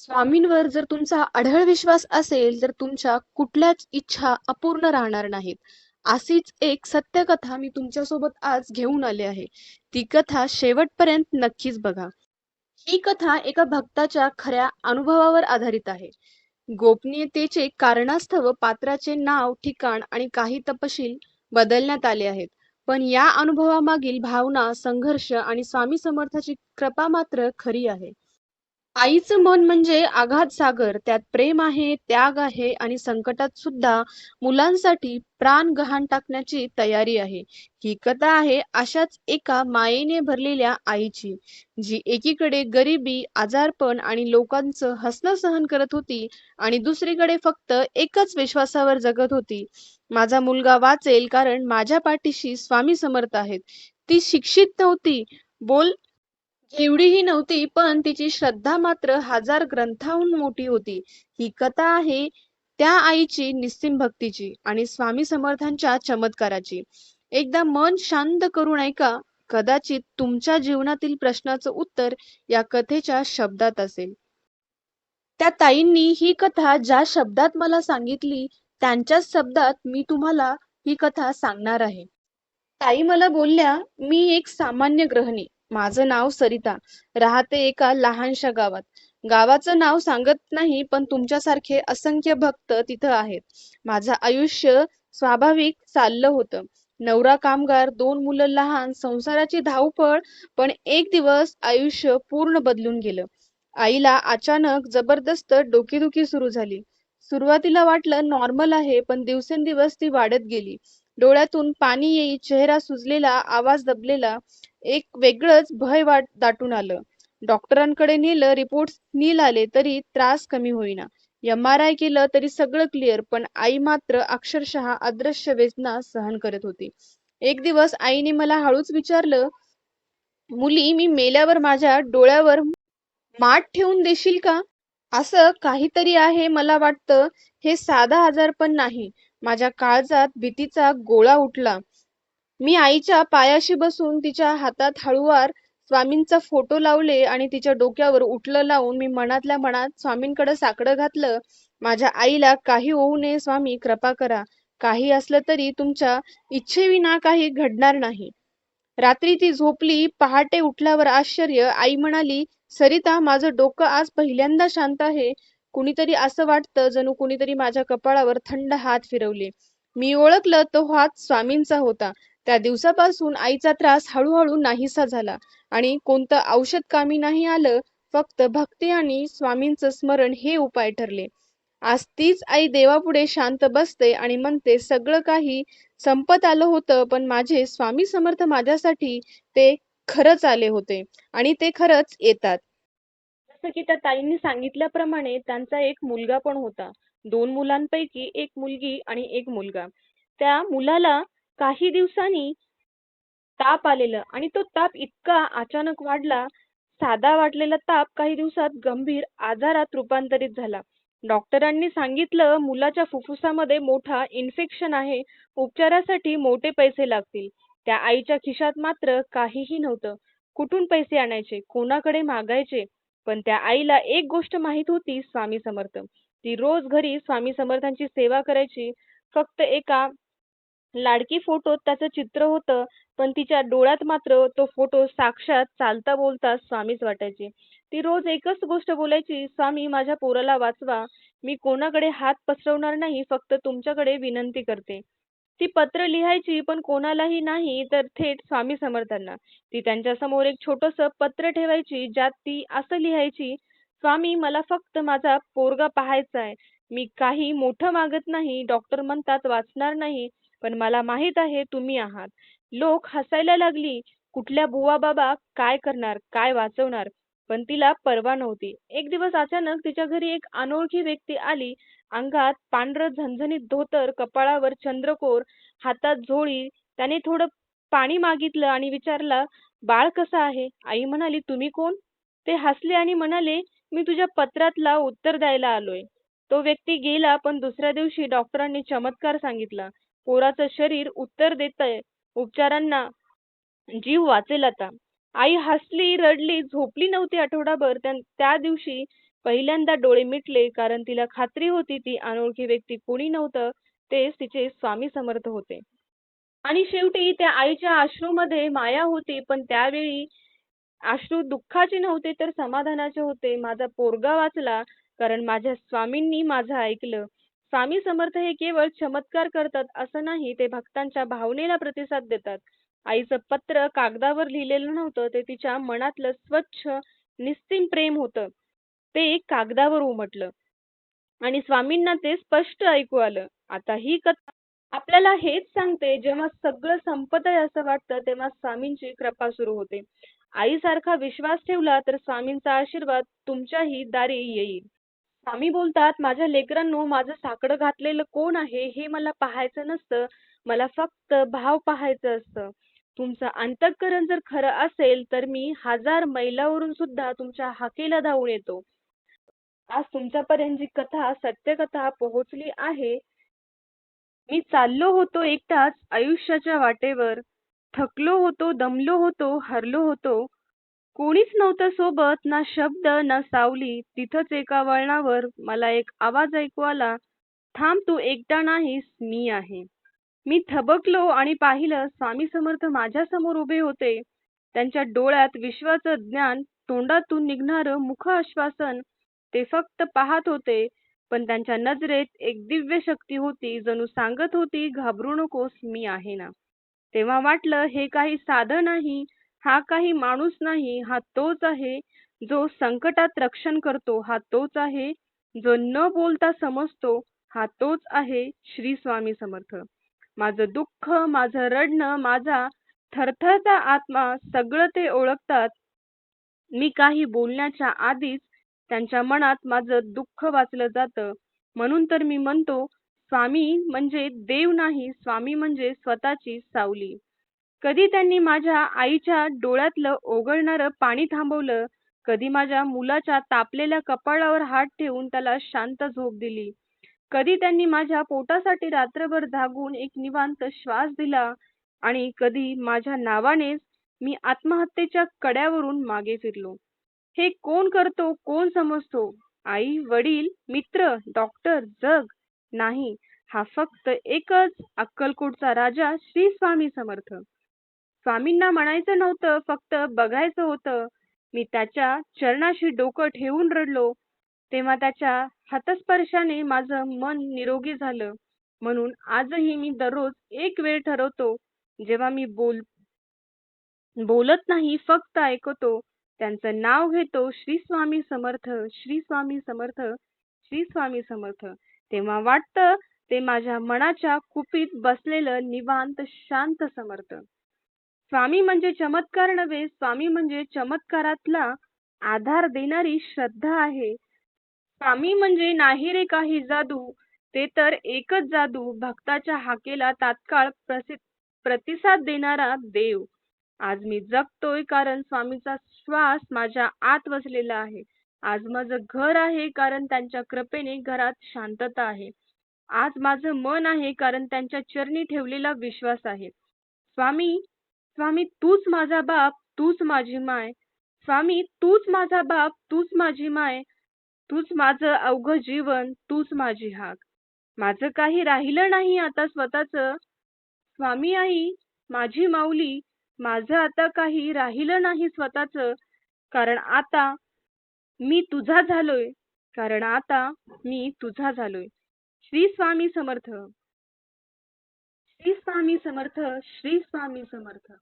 स्वामींवर जर तुमचा अढळ विश्वास असेल तर तुमच्या कुठल्याच इच्छा अपूर्ण राहणार नाहीत. अशीच एक सत्यकथा मी तुमच्यासोबत आज घेऊन आले आहे. ती कथा शेवटपर्यंत नक्कीच बघा. ही कथा एका भक्ताच्या खऱ्या अनुभवावर आधारित आहे. गोपनीयतेचे कारणास्तव पात्राचे नाव ठिकाण आणि काही तपशील बदलण्यात आले आहेत. पण या अनुभवामागील भावना संघर्ष आणि स्वामी समर्थाची कृपा मात्र खरी आहे. आईचं मन म्हणजे आघात सागर. त्यात प्रेम आहे त्याग आहे आणि संकटात सुद्धा मुलांसाठी प्राण गहाण टाकण्याची तयारी आहे. ही कथा आहे अशाच एका मायेने भरलेल्या आईची जी एकीकडे गरिबी आजारपण आणि लोकांचं हसणं सहन करत होती आणि दुसरीकडे फक्त एकच विश्वासावर जगत होती. माझा मुलगा वाचेल कारण माझ्या पाठीशी स्वामी समर्थ आहेत. ती शिक्षित नव्हती. बोल एवढीही नव्हती पण तिची श्रद्धा मात्र हजार ग्रंथाहून मोठी होती. ही कथा आहे त्या आईची निस्सिम भक्तीची आणि स्वामी समर्थांच्या चमत्काराची. एकदा मन शांत करून ऐका कदाचित तुमच्या जीवनातील प्रश्नाचं उत्तर या कथेच्या शब्दात असेल. त्या ताईंनी ही कथा ज्या शब्दात मला सांगितली त्यांच्याच शब्दात मी तुम्हाला ही कथा सांगणार आहे. ताई मला बोलल्या मी एक सामान्य ग्रहणी माझं नाव सरिता. राहते एका लहानशा गावात. गावाचं नाव सांगत नाही पण तुमच्यासारखे असंख्य भक्त तिथं आहेत. माझं आयुष्य स्वाभाविक चाललं होतं. नवरा कामगार दोन मुलं लहान संसाराची धावपळ पण एक दिवस आयुष्य पूर्ण बदलून गेलं. आईला अचानक जबरदस्त डोकेदुखी सुरू झाली. सुरुवातीला वाटलं नॉर्मल आहे पण दिवसेंदिवस ती वाढत गेली. डोळ्यातून पाणी येई चेहरा सुजलेला आवाज दबलेला एक वेगळंच भय वाट दाटून आलं. डॉक्टरांकडे नेलं रिपोर्ट नील आले तरी त्रास कमी होईना. एम आर आय केलं तरी सगळं क्लिअर पण आई मात्र अक्षरशः अदृश्य वेदना सहन करत होती. एक दिवस आईने मला हळूच विचारलं मुली मी मेल्यावर माझ्या डोळ्यावर माठ ठेवून देशील का? असं काहीतरी आहे मला वाटतं. हे साधा आजार पण नाही. माझ्या काळजात भीतीचा गोळा उठला. मी आईच्या पायाशी बसून तिच्या हातात हळुवार स्वामींचा फोटो लावले आणि तिच्या डोक्यावर उठलं लावून मी मनातल्या मनात स्वामींकडे साकडं घातलं. माझ्या आईला काही होऊ नये स्वामी कृपा करा. काही असलं तरी तुमच्या इच्छेविना काही घडणार नाही. रात्री ती झोपली पहाटे उठल्यावर आश्चर्य. आई म्हणाली सरिता माझं डोकं आज पहिल्यांदा शांत आहे. कुणीतरी असं वाटतं जणू कुणीतरी माझ्या कपाळावर थंड हात फिरवले. मी ओळखलं तो हात स्वामींचा होता. त्या दिवसापासून आईचा त्रास हळूहळू नाहीसा झाला आणि कोणतं औषध कामी नाही आलं फक्त भक्ती आणि स्वामींचं स्मरण हे उपाय ठरले. आज तीच आई देवापुढे शांत बसते आणि म्हणते सगळं काही संपत आलं होतं पण माझे स्वामी समर्थ माझ्यासाठी ते खरंच आले होते आणि ते खरंच येतात. जसं की त्या ताईंनी सांगितल्याप्रमाणे त्यांचा एक मुलगा पण होता. दोन मुलांपैकी एक मुलगी आणि एक मुलगा. त्या मुलाला काही दिवसांनी ताप आलेलं आणि तो ताप इतका अचानक वाढला साधा वाटलेला ताप काही दिवसात गंभीर आजारात रूपांतरित झाला. डॉक्टरांनी सांगितलं मुलाच्या फुफ्फुसामध्ये मोठा इन्फेक्शन आहे उपचारासाठी मोठे पैसे लागतील. त्या आईच्या खिशात मात्र काहीही नव्हतं. कुठून पैसे आणायचे? कोणाकडे मागायचे? पण त्या आईला एक गोष्ट माहीत होती स्वामी समर्थ. ती रोज घरी स्वामी समर्थांची सेवा करायची फक्त एका लाडकी फोटोत त्याचं चित्र होतं पण तिच्या डोळ्यात मात्र तो फोटो साक्षात चालता बोलता स्वामीच वाटायचे. ती रोज एकच गोष्ट बोलायची स्वामी माझ्या पोराला वाचवा. मी कोणाकडे हात पसरवणार नाही फक्त तुमच्याकडे विनंती करते. ती पत्र लिहायची पण कोणालाही नाही तर थेट स्वामी समर्थांना. ती त्यांच्यासमोर एक छोटस पत्र ठेवायची ज्यात ती असं लिहायची स्वामी मला फक्त माझा पोरगा पाहायचा आहे मी काही मोठं मागत नाही डॉक्टर म्हणतात वाचणार नाही. पण मला माहीत आहे तुम्ही आहात. लोक हसायला लागली. कुठल्या बुवा बाबा काय करणार काय वाचवणार? पण तिला पर्वा नव्हती. एक दिवस अचानक तिच्या घरी एक अनोळखी व्यक्ती आली. अंगात पांढरं झणझणीत धोतर कपाळावर चंद्रकोर हातात झोळी. त्याने थोडं पाणी मागितलं आणि विचारला बाळ कसं आहे? आई म्हणाली तुम्ही कोण? ते हसले आणि म्हणाले मी तुझ्या पत्रातला उत्तर द्यायला आलोय. तो व्यक्ती गेला पण दुसऱ्या दिवशी डॉक्टरांनी चमत्कार सांगितला. पोराचं शरीर उत्तर देतंय. उपचारांना जीव वाचेल आता. आई हसली रडली झोपली नव्हती आठवडाभर. त्या दिवशी पहिल्यांदा डोळे मिटले कारण तिला खात्री होती ती अनोळखी व्यक्ती कोणी नव्हतं तेच तिचे स्वामी समर्थ होते. आणि शेवटी त्या आईच्या आश्रूमध्ये माया होती पण त्यावेळी अश्रू दुःखाचे नव्हते तर समाधानाचे होते. माझा पोरगा वाचला कारण माझ्या स्वामींनी माझं ऐकलं. स्वामी समर्थ हे केवळ चमत्कार करतात असं नाही ते भक्तांच्या भावनेला प्रतिसाद देतात. आईचं पत्र कागदावर लिहिलेलं नव्हतं ते तिच्या मनातलं स्वच्छ निस्तीम प्रेम होतं. ते कागदावर उमटलं. आणि स्वामींना ते स्पष्ट ऐकू आलं. आता ही कथा आपल्याला हेच सांगते जेव्हा सगळं संपत आहे असं वाटतं तेव्हा स्वामींची कृपा सुरू होते. आईसारखा विश्वास ठेवला तर स्वामींचा आशीर्वाद तुमच्याही दारी येईल. स्वामी बोलतात माझ्या लेकरांनो माझं साकडं घातलेलं कोण आहे हे मला पाहायचं नसतं. मला फक्त भाव पाहायचं असतं. तुमचं अंतःकरण जर खरं असेल तर मी हजार मैलावरून सुद्धा तुमच्या हाकेला धावून येतो. आज तुमच्यापर्यंत जी कथा सत्यकथा पोहोचली आहे मी चाललो होतो एकटाच आयुष्याच्या वाटेवर. थकलो होतो दमलो होतो हरलो होतो. कोणीच नव्हतं सोबत ना शब्द ना सावली. तिथंच एका वळणावर मला एक आवाज ऐकू आला थांब तू एकटा नाहीस मी आहे. मी थबकलो आणि पाहिलं स्वामी समर्थ माझ्यासमोर उभे होते. त्यांच्या डोळ्यात विश्वाचं ज्ञान तोंडातून निघणारं मुख आश्वासन ते फक्त पाहत होते पण त्यांच्या नजरेत एक दिव्य शक्ती होती जणू सांगत होती घाबरू नकोस मी आहे ना. तेव्हा वाटलं हे काही साधं नाही हा काही माणूस नाही हा तोच आहे जो संकटात रक्षण करतो हा तोच आहे जो न बोलता समजतो हा तोच आहे श्री स्वामी समर्थ. माझं दुःख माझं रडणं माझा थरथरता आत्मा सगळं ते ओळखतात. मी काही बोलण्याच्या आधीच त्यांच्या मनात माझं दुःख वाचलं जातं. म्हणून तर मी म्हणतो स्वामी म्हणजे देव नाही स्वामी म्हणजे स्वतःची सावली. कधी त्यांनी माझ्या आईच्या डोळ्यातलं ओघळणारं पाणी थांबवलं कधी माझ्या मुलाच्या तापलेल्या कपाळावर हात ठेवून त्याला शांत झोप दिली कधी त्यांनी माझ्या पोटासाठी रात्रभर जागून एक निवांत श्वास दिला आणि कधी माझ्या नावानेच मी आत्महत्येच्या कड्यावरून मागे फिरलो. हे कोण करतो कोण समजतो? आई वडील मित्र डॉक्टर जग? नाही हा फक्त एकच अक्कलकोटचा राजा श्री स्वामी समर्थ. स्वामींना म्हणायचं नव्हतं फक्त बघायचं होतं. मी त्याच्या चरणाशी डोकं ठेवून रडलो. तेव्हा त्याच्या हातस्पर्शाने माझं मन निरोगी झालं. म्हणून आजही मी दररोज एक वेळ ठरवतो जेव्हा मी बोल बोलत नाही फक्त ऐकतो. त्यांचं नाव घेतो श्री स्वामी समर्थ श्री स्वामी समर्थ श्री स्वामी समर्थ. तेव्हा वाटतं ते माझ्या मनाच्या कुपीत बसलेलं निवांत शांत समर्थ. स्वामी म्हणजे चमत्कार नव्हे स्वामी म्हणजे चमत्कारातला आधार देणारी श्रद्धा आहे. स्वामी म्हणजे नाही रे काही जादू ते तर एकच जादू भक्ताच्या हाकेला तात्काळ प्रतिसाद देणारा देव. आज मी जगतोय कारण स्वामीचा श्वास माझ्या आत वसलेला आहे. आज माझं घर आहे कारण त्यांच्या कृपेने घरात शांतता आहे. आज माझं मन आहे कारण त्यांच्या चरणी ठेवलेला विश्वास आहे. स्वामी स्वामी तूच माझा बाप तूच माझी माय. स्वामी तूच माझा बाप तूच माझी माय. तूच माझं अवघ जीवन तूच माझी हाक. माझं काही राहिलं नाही आता स्वतःच. स्वामी आई माझी माऊली माझं आता काही राहिलं नाही स्वतःच. कारण आता मी तुझा झालोय. कारण आता मी तुझा झालोय. श्री स्वामी समर्थ. श्री स्वामी समर्थ श्री स्वामी समर्थ.